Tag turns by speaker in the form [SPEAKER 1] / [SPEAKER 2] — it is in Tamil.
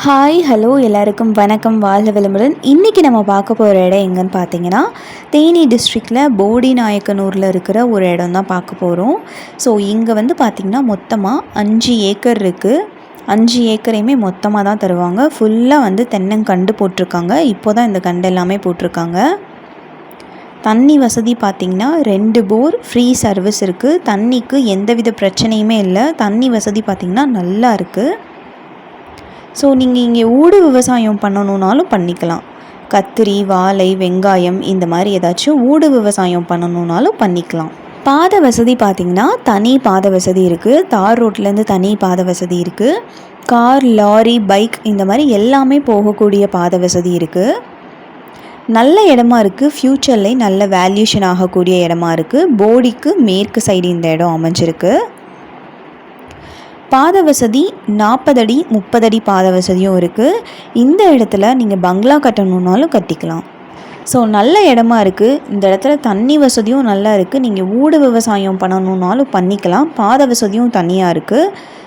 [SPEAKER 1] ஹாய் ஹலோ எல்லாருக்கும் வணக்கம். வாழ்க விளம்பரன் இன்றைக்கி நம்ம பார்க்க போகிற இடம் எங்கன்னு பார்த்தீங்கன்னா தேனி டிஸ்ட்ரிக்டில் போடி நாயக்கனூரில் இருக்கிற ஒரு இடம் தான் பார்க்க போகிறோம் ஸோ இங்கே வந்து பார்த்திங்கன்னா மொத்தமாக அஞ்சு ஏக்கர் இருக்குது அஞ்சு ஏக்கரையுமே மொத்தமாக தான் தருவாங்க. ஃபுல்லாக வந்து தென்னங்கண்டு போட்டிருக்காங்க. இப்போ தான் இந்த கண்டு எல்லாமே போட்டிருக்காங்க. தண்ணி வசதி பார்த்திங்கன்னா ரெண்டு போர் ஃப்ரீ சர்வீஸ் இருக்குது தண்ணிக்கு எந்தவித பிரச்சனையுமே இல்லை. தண்ணி வசதி பார்த்திங்கன்னா நல்லா இருக்குது ஸோ நீங்கள் இங்கே ஊடு விவசாயம் பண்ணணுன்னாலும் பண்ணிக்கலாம். கத்திரி வாழை வெங்காயம் இந்த மாதிரி ஏதாச்சும் ஊடு விவசாயம் பண்ணணுன்னாலும் பண்ணிக்கலாம். பாத வசதி பார்த்திங்கன்னா தனி பாத வசதி இருக்குது தார் ரோட்லேருந்து தனி பாத வசதி இருக்குது கார் லாரி பைக் இந்த மாதிரி எல்லாமே போகக்கூடிய பாத வசதி இருக்குது நல்ல இடமா இருக்குது ஃப்யூச்சரில் நல்ல வேல்யூஷன் ஆகக்கூடிய இடமா இருக்குது போடிக்கு மேற்கு சைடு இந்த இடம் அமைஞ்சிருக்கு. பாத வசதி நாற்பது அடி முப்பது அடி பாத வசதியும் இருக்குது இந்த இடத்துல நீங்கள் பங்களா கட்டணுன்னாலும் கட்டிக்கலாம். ஸோ நல்ல இடமா இருக்குது இந்த இடத்துல தண்ணி வசதியும் நல்லா இருக்குது நீங்கள் ஊடு விவசாயம் பண்ணணுன்னாலும் பண்ணிக்கலாம். பாத வசதியும் தனியாக இருக்குது